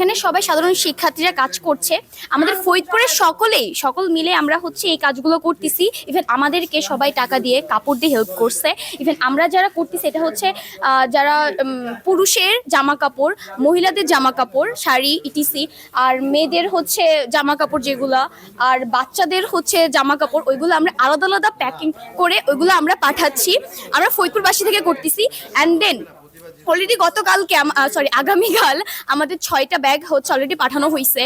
এখানে সবাই সাধারণ শিক্ষার্থীরা কাজ করছে। আমাদের ফরিদপুরের সকলেই, সকল মিলে আমরা হচ্ছে এই কাজগুলো করতেছি। ইভেন আমাদেরকে সবাই টাকা দিয়ে কাপড় দিয়ে হেল্প করছে। ইভেন আমরা যারা করতেছি, এটা হচ্ছে যারা পুরুষের জামা কাপড়, মহিলাদের জামা কাপড়, শাড়ি, ইটিসি, আর মেয়েদের হচ্ছে জামা কাপড় যেগুলা, আর বাচ্চাদের হচ্ছে জামা কাপড়, ওইগুলো আমরা আলাদা আলাদা প্যাকিং করে ওইগুলো আমরা পাঠাচ্ছি। আমরা ফরিদপুরবাসী থেকে করতেছি। অ্যান্ড দেন অলরেডি গতকালকে সরি আগামীকাল আমাদের ছয়টা ব্যাগ হচ্ছে অলরেডি পাঠানো হয়েছে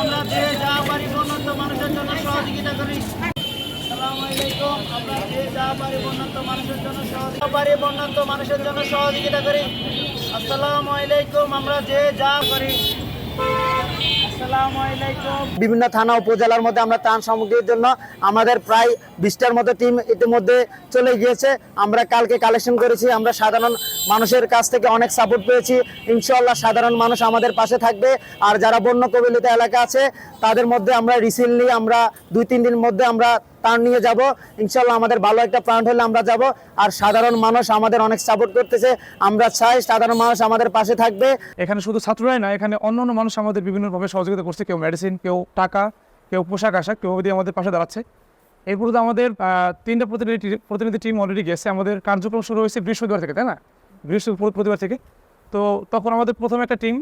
আমরা যে যা পারি উন্নত মানুষের জন্য সহযোগিতা করি। আমরা যে যা পারি উন্নত মানুষের জন্য সহযোগিতা পারি মানুষের জন্য সহযোগিতা করি। আসসালামু আলাইকুম, আমরা যে যা আলাইকুম বিভিন্ন থানা, উপজেলার মধ্যে আমরা ত্রাণ সামগ্রীর জন্য আমাদের প্রায় বিশটার মতো টিম ইতিমধ্যে চলে গিয়েছে। আমরা কালকে কালেকশন করেছি, আমরা সাধারণ মানুষের কাছ থেকে অনেক সাপোর্ট পেয়েছি। ইনশাল্লাহ সাধারণ মানুষ আমাদের পাশে থাকবে। আর যারা বন্য কবিলিত এলাকা আছে, তাদের মধ্যে আমরা রিসেন্টলি আমরা দুই, তিন দিন মধ্যে আমরা ত্রাণ নিয়ে যাব। ইনশাল্লাহ আমাদের ভালো একটা প্রাণ হলে আমরা যাব। আর সাধারণ মানুষ আমাদের অনেক সাপোর্ট করতেছে। আমরা চাই সাধারণ মানুষ আমাদের পাশে থাকবে। এখানে শুধু ছাত্ররাই না, এখানে অন্য অন্য মানুষ আমাদের বিভিন্নভাবে সহযোগিতা করছে। কেউ মেডিসিন কেউ টাকা, কেউ পোশাক আশাক, কেউ দিয়ে আমাদের পাশে দাঁড়াচ্ছে। এরপরে তো আমাদের তিনটা প্রতিনিধি প্রতিনিধি টিম অলরেডি গেছে। আমাদের কার্যক্রম শুরু হয়েছে বৃহস্পতিবার থেকে, তাই না? বৃহস্পতিবার থেকে। তো তখন আমাদের প্রথম একটা টিম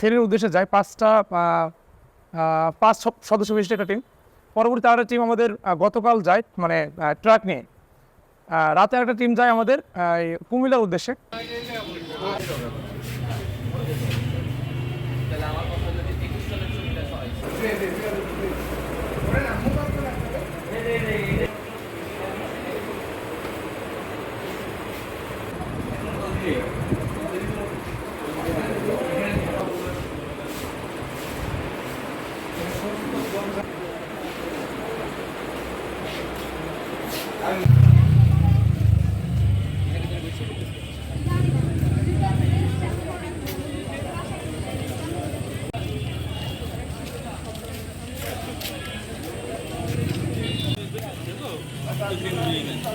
ফেরির উদ্দেশ্যে যায়। পাঁচটা পাঁচ সদস্য বিশিষ্ট একটা টিম পরবর্তী আরেকটা টিম আমাদের গতকাল যায় মানে ট্রাক নিয়ে। রাতে একটা টিম যায় আমাদের আহ, এই কুমিল্লার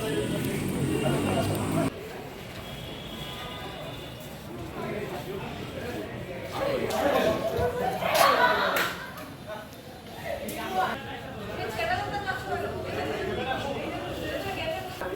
উদ্দেশ্যে